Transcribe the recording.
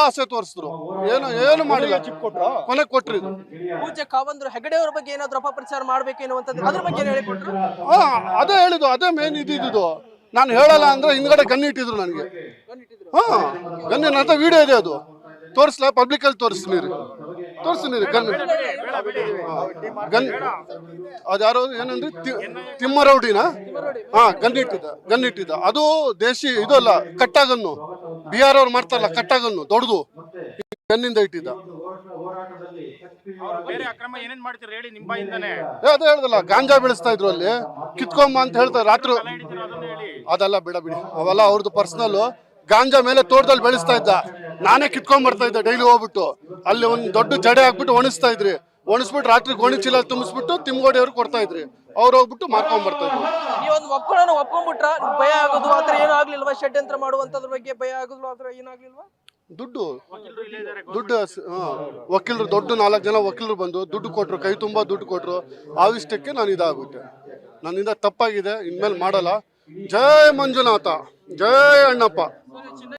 ಆಸೆ ತೋರಿಸಿದ್ರು. ಏನು ಏನು ಮಾಡಿಲ್ಲ. ಕೊನೆ ಕೊಟ್ರಿ ಇದು. ಪೂಜೆ ಕಾವಂದ್ರು ಹೆಗಡೆ ಅವರ ಬಗ್ಗೆ ಏನಾದ್ರು ಅಪಪ್ರಚಾರ ಮಾಡ್ಬೇಕು ಎನ್ನುವಂಥದ್ದು ಅದ್ರ ಬಗ್ಗೆ ಹೇಳಿ ಹೇಳಿಕೊಟ್ರು? ಹಾ ಅದೇ ಹೇಳಿದ್ದು ಅದೇ ಮೇನ್ ಇದ್ದಿದ್ದು. ನಾನು ಹೇಳಲ್ಲ ಅಂದ್ರೆ ಹಿಂದ್ಗಡೆ ಗನ್ ಇಟ್ಟಿದ್ರು ನನಗೆ. ಹಾ ಗನ್ ಹತ್ರ ವಿಡಿಯೋ ಇದೆ ಅದು. ತೋರಿಸ್ಲಾ? ಪಬ್ಲಿಕ್ ಅಲ್ಲಿ ತೋರಿಸ್ತೀನಿ ರೀ. ತೋರಿಸ್ತೀನಿ ರೀ ಗನ್. ಗನ್ ಅದ್ಯಾರೋ ಏನಂದ್ರೆ? ತಿಮ್ಮರೌಡಿನ? ಹಾ ಗನ್ ಇಟ್ಟಿದ್ದ ಗನ್ ಇಟ್ಟಿದ್ದ. ಅದು ದೇಶಿ ಇದು ಅಲ್ಲ ಕಟ್ಟಾಗನ್ನು ಆರ್ ಅವ್ರು ಮಾಡ್ತಾರಲ್ಲ ಕಟ್ಟಾಗನ್ನು ದೊಡ್ಡದು. ಪೆನ್ನಿಂದ ಇಟ್ಟಿದ್ದ. ಅದೇ ಹೇಳ್ದಲ್ಲ ಗಾಂಜಾ ಬೆಳೆಸ್ತಾ ಇದ್ರು ಅಲ್ಲಿ. ಕಿತ್ಕೊಂಬ ಅಂತ ಹೇಳ್ತಾರೆ ರಾತ್ರಿ ಅದೆಲ್ಲ ಬಿಡ ಬಿಡಿ. ಅವೆಲ್ಲ ಅವ್ರದ್ದು ಪರ್ಸನಲ್ ಗಾಂಜಾ ಮೇಲೆ ತೋಟದಲ್ಲಿ ಬೆಳೆಸ್ತಾ ಇದ್ದ. ನಾನೇ ಕಿತ್ಕೊಂಡ್ ಬರ್ತಾ ಇದ್ದೆ ಡೈಲಿ ಹೋಗ್ಬಿಟ್ಟು. ಅಲ್ಲಿ ಒಂದು ದೊಡ್ಡ ಜಡೆ ಹಾಕ್ಬಿಟ್ಟು ಒಣಸ್ತಾ ಇದ್ರಿ. ಒಣಸ್ಬಿಟ್ಟು ರಾತ್ರಿ ಗೋಣಿ ಚೀಲ ತುಂಬಿಸ್ಬಿಟ್ಟು ತಿಮ್ಗೋಡಿ ಅವ್ರಿಗೆ ಕೊಡ್ತಾ ಇದ್ರಿ. ಅವ್ರು ಹೋಗ್ಬಿಟ್ಟು ಮಾರ್ಕೊಂಡ್ ಬರ್ತಾ ಇದ್ರು. ನೀವೊಂದು ಒಪ್ಕೊಂಡ್ಬಿಟ್ರ? ಭಯ ಆಗೋದು ಆತರ ಏನೂ ಆಗ್ಲಿಲ್ವಾ? ಷಡ್ಯಂತ್ರ ಮಾಡುವಂತದ್ರ ಬಗ್ಗೆ ಭಯ ಆಗೋದು ಆತರ ಏನಾಗ್ಲಿಲ್ವಾ ದುಡ್ಡು ದುಡ್ಡು. ವಕೀಲರು ದೊಡ್ಡ ನಾಲ್ಕು ಜನ ವಕೀಲರು ಬಂದು ದುಡ್ಡು ಕೊಟ್ರು ಕೈ ತುಂಬಾ ದುಡ್ಡು ಕೊಟ್ರು ಆವಿಷ್ಟಕ್ಕೆ ನಾನು ಇದಾಗ್ಬಿಟ್ಟೆ ನನ್ನಿಂದ ತಪ್ಪಾಗಿದೆ ಇನ್ಮೇಲೆ ಮಾಡಲ್ಲ. ಜೈ ಮಂಜುನಾಥ ಜೈ ಅಣ್ಣಪ್ಪ.